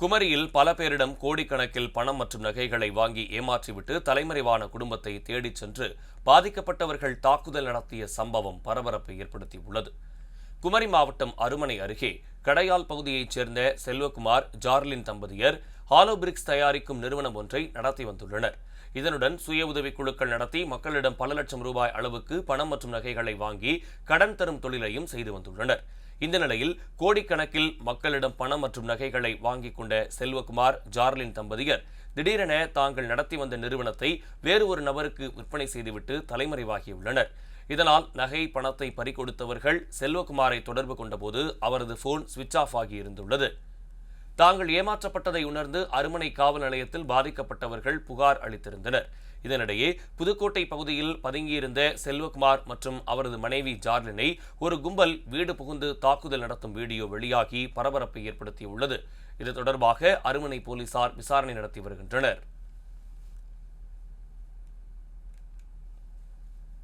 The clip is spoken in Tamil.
குமரியில் பல பேரிடம் கோடிக்கணக்கில் பணம் மற்றும் நகைகளை வாங்கி ஏமாற்றிவிட்டு தலைமறைவான குடும்பத்தை தேடிச் சென்று பாதிக்கப்பட்டவர்கள் தாக்குதல் நடத்திய சம்பவம் பரபரப்பை ஏற்படுத்தியுள்ளது. குமரி மாவட்டம் அருமனை அருகே கடையால் பகுதியைச் சேர்ந்த செல்வகுமார் ஜார்லின் தம்பதியர் ஹாலோ பிரிக்ஸ் தயாரிக்கும் நிறுவனம் ஒன்றை நடத்தி வந்துள்ளனர். இதனுடன் சுய உதவிக் குழுக்கள் நடத்தி மக்களிடம் பல லட்சம் ரூபாய் அளவுக்கு பணம் மற்றும் நகைகளை வாங்கி கடன் தரும் தொழிலையும் செய்து வந்துள்ளனர். இந்த நிலையில் கோடிக்கணக்கில் மக்களிடம் பணம் மற்றும் நகைகளை வாங்கிக் கொண்ட செல்வகுமார் ஜார்லின் தம்பதியர் திடீரென தாங்கள் நடத்தி வந்த நிறுவனத்தை வேறு ஒரு நபருக்கு விற்பனை செய்துவிட்டு தலைமறைவாகியுள்ளனர். இதனால் நகை பணத்தை பறிகொடுத்தவர்கள் செல்வகுமாரை தொடர்பு கொண்டபோது அவரது போன் சுவிட்ச் ஆஃப் ஆகியிருந்துள்ளது. தாங்கள் ஏமாற்றப்பட்டதை உணர்ந்து அருமனை காவல் நிலையத்தில் பாதிக்கப்பட்டவர்கள் புகார் அளித்திருந்தனர். இதனிடையே புதுக்கோட்டை பகுதியில் பதுங்கியிருந்த செல்வகுமார் மற்றும் அவரது மனைவி ஜார்லினை ஒரு கும்பல் வீடு புகுந்து தாக்குதல் நடத்தும் வீடியோ வெளியாகி பரபரப்பை ஏற்படுத்தியுள்ளது. இது தொடர்பாக அருமனை போலீசார் விசாரணை நடத்தி வருகின்றனர்.